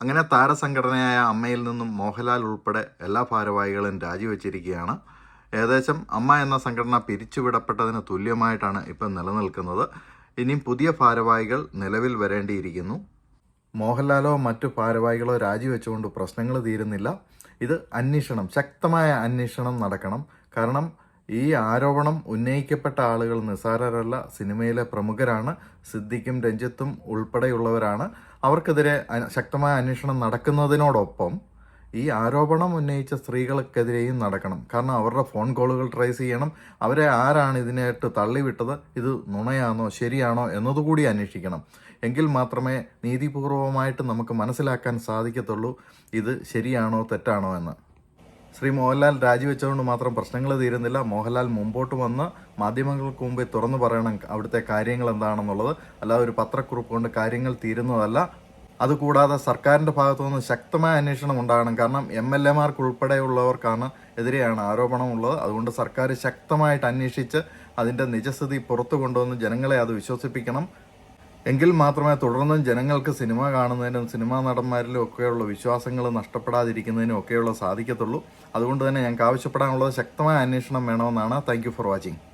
അങ്ങനെ താരസംഘടനയായ അമ്മയിൽ നിന്നും മോഹൻലാൽ ഉൾപ്പെടെ എല്ലാ ഭാരവാഹികളും രാജിവെച്ചിരിക്കുകയാണ്. ഏകദേശം അമ്മ എന്ന സംഘടന പിരിച്ചുവിടപ്പെട്ടതിന് തുല്യമായിട്ടാണ് ഇപ്പം നിലനിൽക്കുന്നത്. ഇനിയും പുതിയ ഭാരവാഹികൾ നിലവിൽ വരേണ്ടിയിരിക്കുന്നു. മോഹൻലാലോ മറ്റു ഭാരവാഹികളോ രാജിവെച്ചുകൊണ്ട് പ്രശ്നങ്ങൾ തീരുന്നില്ല. ഇത് അന്വേഷണം ശക്തമായ അന്വേഷണം നടക്കണം. കാരണം ഈ ആരോപണം ഉന്നയിക്കപ്പെട്ട ആളുകൾ നിസ്സാരരല്ല സിനിമയിലെ പ്രമുഖരാണ് സിദ്ദിഖും രഞ്ജിത്തും ഉൾപ്പെടെയുള്ളവരാണ്. അവർക്കെതിരെ ശക്തമായ അന്വേഷണം നടക്കുന്നതിനോടൊപ്പം ഈ ആരോപണം ഉന്നയിച്ച സ്ത്രീകൾക്കെതിരെയും നടക്കണം. കാരണം അവരുടെ ഫോൺ കോളുകൾ ട്രേസ് ചെയ്യണം. അവരെ ആരാണ് ഇതിനായിട്ട് തള്ളിവിട്ടത്? ഇത് നുണയാണോ ശരിയാണോ എന്നതുകൂടി അന്വേഷിക്കണം. എങ്കിൽ മാത്രമേ നീതിപൂർവമായിട്ട് നമുക്ക് മനസ്സിലാക്കാൻ സാധിക്കത്തുള്ളൂ ഇത് ശരിയാണോ തെറ്റാണോ എന്ന്. ശ്രീ മോഹൻലാൽ രാജിവെച്ചതുകൊണ്ട് മാത്രം പ്രശ്നങ്ങൾ തീരുന്നില്ല. മോഹൻലാൽ മുമ്പോട്ട് വന്ന് മാധ്യമങ്ങൾക്ക് മുമ്പ് തുറന്നു പറയണം അവിടുത്തെ കാര്യങ്ങൾ എന്താണെന്നുള്ളത്. അല്ലാതെ ഒരു പത്രക്കുറിപ്പ് കൊണ്ട് കാര്യങ്ങൾ തീരുന്നതല്ല. അതുകൂടാതെ സർക്കാരിന്റെ ഭാഗത്തു നിന്ന് ശക്തമായ അന്വേഷണം ഉണ്ടാകണം. കാരണം എം എൽ എമാർക്ക് ഉൾപ്പെടെയുള്ളവർക്കാണ് എതിരെയാണ് ആരോപണമുള്ളത്. അതുകൊണ്ട് സർക്കാർ ശക്തമായിട്ട് അന്വേഷിച്ച് അതിന്റെ നിജസ്ഥിതി പുറത്തു കൊണ്ടുവന്ന് ജനങ്ങളെ അത് വിശ്വസിപ്പിക്കണം. എങ്കിൽ മാത്രമേ തുടർന്നും ജനങ്ങൾക്ക് സിനിമ കാണുന്നതിനും സിനിമാ നടന്മാരിലും ഒക്കെയുള്ള വിശ്വാസങ്ങൾ നഷ്ടപ്പെടാതിരിക്കുന്നതിനും ഒക്കെയുള്ള സാധിക്കത്തുള്ളൂ. അതുകൊണ്ട് തന്നെ ഞങ്ങൾക്ക് ആവശ്യപ്പെടാനുള്ളത് ശക്തമായ അന്വേഷണം വേണമെന്നാണ്. Thank for watching